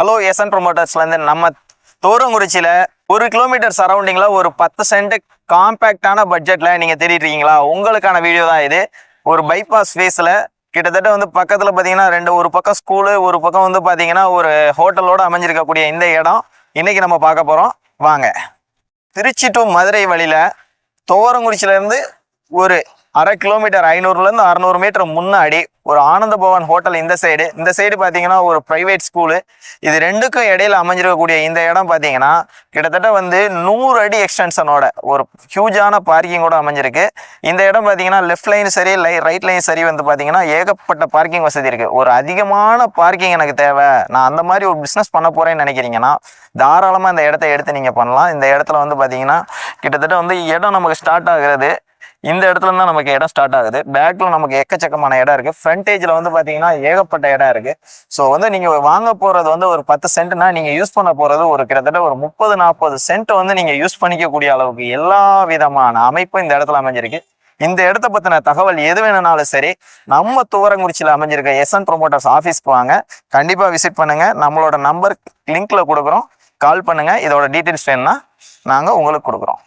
Hello SN ப்ரொமோட்டர்ஸ்லேருந்து நம்ம தோரங்குறிச்சியில் ஒரு kilometre சரௌண்டிங்கில் ஒரு பத்து சென்ட் காம்பேக்டான பட்ஜெட்டில் நீங்கள் தேடிட்டுருக்கீங்களா? உங்களுக்கான வீடியோ தான் இது. ஒரு பைபாஸ் ஃபேஸில் கிட்டத்தட்ட வந்து பக்கத்தில் பார்த்தீங்கன்னா ரெண்டு ஒரு பக்கம் ஸ்கூலு ஒரு பக்கம் வந்து பார்த்தீங்கன்னா ஒரு ஹோட்டலோடு அமைஞ்சிருக்கக்கூடிய இந்த இடம். இன்றைக்கி நம்ம பார்க்க போகிறோம் வாங்க. திருச்சி டு மதுரை வழியில் துவரங்குறிச்சியிலேருந்து ஒரு அரை கிலோமீட்டர் ஐநூறுலேருந்து அறநூறு மீட்டர் முன்னாடி ஒரு ஆனந்த பவன் ஹோட்டல் இந்த சைடு இந்த சைடு பார்த்தீங்கன்னா ஒரு ப்ரைவேட் ஸ்கூலு இது ரெண்டுக்கும் இடையில அமைஞ்சிருக்கக்கூடிய இந்த இடம் பார்த்தீங்கன்னா கிட்டத்தட்ட வந்து நூறு அடி எக்ஸ்டென்ஷனோட ஒரு ஹியூஜான பார்க்கிங்கோட அமைஞ்சிருக்கு. இந்த இடம் பார்த்தீங்கன்னா லெஃப்ட் லைன் சரி லை ரைட் லைன் சரி வந்து பார்த்தீங்கன்னா ஏகப்பட்ட பார்க்கிங் வசதி இருக்குது ஒரு அதிகமான பார்க்கிங் எனக்கு தேவை. நான் அந்த மாதிரி ஒரு பிஸ்னஸ் பண்ண போகிறேன்னு நினைக்கிறீங்கன்னா தாராளமாக இந்த இடத்த எடுத்து நீங்கள் பண்ணலாம். இந்த இடத்துல வந்து பார்த்தீங்கன்னா கிட்டத்தட்ட வந்து இடம் நமக்கு ஸ்டார்ட் ஆகிறது இந்த இடத்துல தான் நமக்கு இடம் ஸ்டார்ட் ஆகுது. பேக்ல நமக்கு எக்கச்சக்கமான இடம் இருக்கு. ஃப்ரண்டேஜ்ல வந்து பாத்தீங்கன்னா ஏகப்பட்ட இடம் இருக்கு. ஸோ வந்து நீங்க வாங்க போறது வந்து ஒரு பத்து சென்ட்னா நீங்க யூஸ் பண்ண போறது ஒரு கிட்டத்தட்ட ஒரு முப்பது நாற்பது சென்ட் வந்து நீங்க யூஸ் பண்ணிக்கக்கூடிய அளவுக்கு எல்லா விதமான அமைப்பும் இந்த இடத்துல அமைஞ்சிருக்கு. இந்த இடத்த பத்தின தகவல் எது வேணும்னாலும் சரி நம்ம துவரங்குறிச்சியில் அமைஞ்சிருக்க எஸ்என் ப்ரொமோட்டர்ஸ் ஆஃபீஸ்க்கு வாங்க. கண்டிப்பா விசிட் பண்ணுங்க. நம்மளோட நம்பர் லிங்க்ல கொடுக்குறோம். கால் பண்ணுங்க. இதோட டீட்டெயில்ஸ் வேணும்னா நாங்க உங்களுக்கு கொடுக்குறோம்.